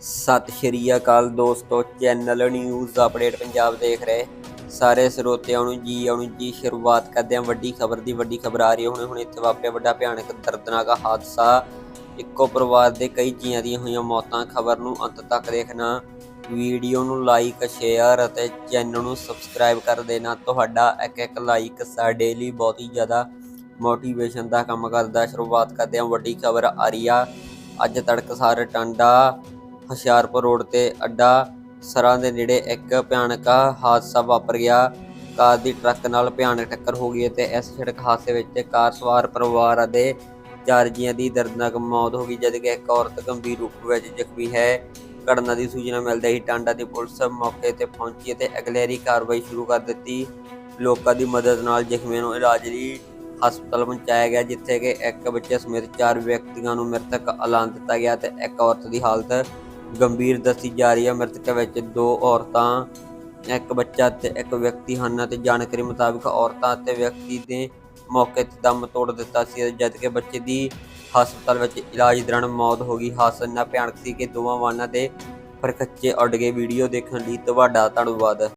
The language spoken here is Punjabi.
ਸਤਿ ਸ਼੍ਰੀ ਅਕਾਲ ਦੋਸਤੋ, ਚੈਨਲ ਨਿਊਜ਼ ਅਪਡੇਟ ਪੰਜਾਬ ਦੇਖ ਰਹੇ। ਸਾਰੇ ਸਰੋਤਿਆਂ ਨੂੰ ਜੀ ਆਉਣ ਜੀ ਸ਼ੁਰੂਆਤ ਕਰਦੇ ਹਾਂ। ਵੱਡੀ ਖਬਰ ਦੀ ਵੱਡੀ ਖਬਰ ਆ ਰਹੀ ਹੈ। ਹੁਣੇ ਹੁਣੇ ਇੱਥੇ ਵਾਪਰਿਆ ਵੱਡਾ ਭਿਆਨਕ, ਦਰਦਨਾਕ ਹਾਦਸਾ। ਇੱਕੋ ਪਰਿਵਾਰ ਦੇ ਕਈ ਜੀਆਂ ਦੀਆਂ ਹੋਈਆਂ ਮੌਤਾਂ। ਖਬਰ ਨੂੰ ਅੰਤ ਤੱਕ ਦੇਖਣਾ। ਵੀਡੀਓ ਨੂੰ ਲਾਈਕ ਸ਼ੇਅਰ ਅਤੇ ਚੈਨਲ ਨੂੰ ਸਬਸਕ੍ਰਾਈਬ ਕਰ ਦੇਣਾ। ਤੁਹਾਡਾ ਇੱਕ ਇੱਕ ਲਾਈਕ ਸਾਡੇ ਲਈ ਬਹੁਤ ਹੀ ਜ਼ਿਆਦਾ ਮੋਟੀਵੇਸ਼ਨ ਦਾ ਕੰਮ ਕਰਦਾ। ਸ਼ੁਰੂਆਤ ਕਰਦੇ ਹਾਂ। ਵੱਡੀ ਖਬਰ ਆ ਰਹੀ ਆ। ਅੱਜ ਤੜਕ ਤੜਕਸਾਰ ਟਾਂਡਾ ਹੁਸ਼ਿਆਰਪੁਰ ਰੋਡ ਤੇ ਅੱਡਾ ਸਰਾਂ ਦੇ ਨੇੜੇ ਇੱਕ ਭਿਆਨਕ ਹਾਦਸਾ ਵਾਪਰ ਗਿਆ। ਕਾਰ ਦੀ ਟਰੱਕ ਨਾਲ ਭਿਆਨਕ ਟੱਕਰ ਹੋ ਗਈ ਤੇ ਇਸ ਸੜਕ ਹਾਦਸੇ ਵਿੱਚ ਕਾਰ ਸਵਾਰ ਪਰਿਵਾਰ ਅਤੇ ਚਾਰ ਜੀਆਂ ਦੀ ਦਰਦਨਾਕ ਮੌਤ ਹੋ ਗਈ, ਜਦਕਿ ਇੱਕ ਔਰਤ ਗੰਭੀਰ ਰੂਪ ਵਿੱਚ ਜ਼ਖਮੀ ਹੈ। ਘਟਨਾ ਦੀ ਸੂਚਨਾ ਮਿਲਦੇ ਹੀ ਟਾਂਡਾ ਦੀ ਪੁਲਿਸ ਮੌਕੇ ਤੇ ਪਹੁੰਚੀ ਅਤੇ ਅਗਲੇਰੀ ਕਾਰਵਾਈ ਸ਼ੁਰੂ ਕਰ ਦਿੱਤੀ। ਲੋਕਾਂ ਦੀ ਮਦਦ ਨਾਲ ਜ਼ਖਮੀਆਂ ਨੂੰ ਇਲਾਜ ਲਈ ਹਸਪਤਾਲ ਪਹੁੰਚਾਇਆ ਗਿਆ, ਜਿੱਥੇ ਕਿ ਇੱਕ ਬੱਚੇ ਸਮੇਤ ਚਾਰ ਵਿਅਕਤੀਆਂ ਨੂੰ ਮ੍ਰਿਤਕ ਐਲਾਨ ਦਿੱਤਾ ਗਿਆ ਤੇ ਇੱਕ ਔਰਤ ਦੀ ਹਾਲਤ ਗੰਭੀਰ ਦੱਸੀ ਜਾ ਰਹੀ ਹੈ। ਮ੍ਰਿਤਕਾਂ ਵਿੱਚ ਦੋ ਔਰਤਾਂ, ਇੱਕ ਬੱਚਾ ਤੇ ਇੱਕ ਵਿਅਕਤੀ ਹਨ ਅਤੇ ਜਾਣਕਾਰੀ ਮੁਤਾਬਕ ਔਰਤਾਂ ਅਤੇ ਵਿਅਕਤੀ ਦੇ ਮੌਕੇ ਤੇ ਦਮ ਤੋੜ ਦਿੱਤਾ ਸੀ ਜਦਕਿ ਬੱਚੇ ਦੀ ਹਸਪਤਾਲ ਵਿੱਚ ਇਲਾਜ ਦੌਰਾਨ ਮੌਤ ਹੋ ਗਈ। ਹਾਦਸਾ ਇੰਨਾ ਭਿਆਨਕ ਸੀ ਕਿ ਦੋਵਾਂ ਵਾਹਨਾਂ ਦੇ ਪਰਖੱਚੇ ਉੱਡ ਗਏ। ਵੀਡੀਓ ਦੇਖਣ ਲਈ ਤੁਹਾਡਾ ਧੰਨਵਾਦ।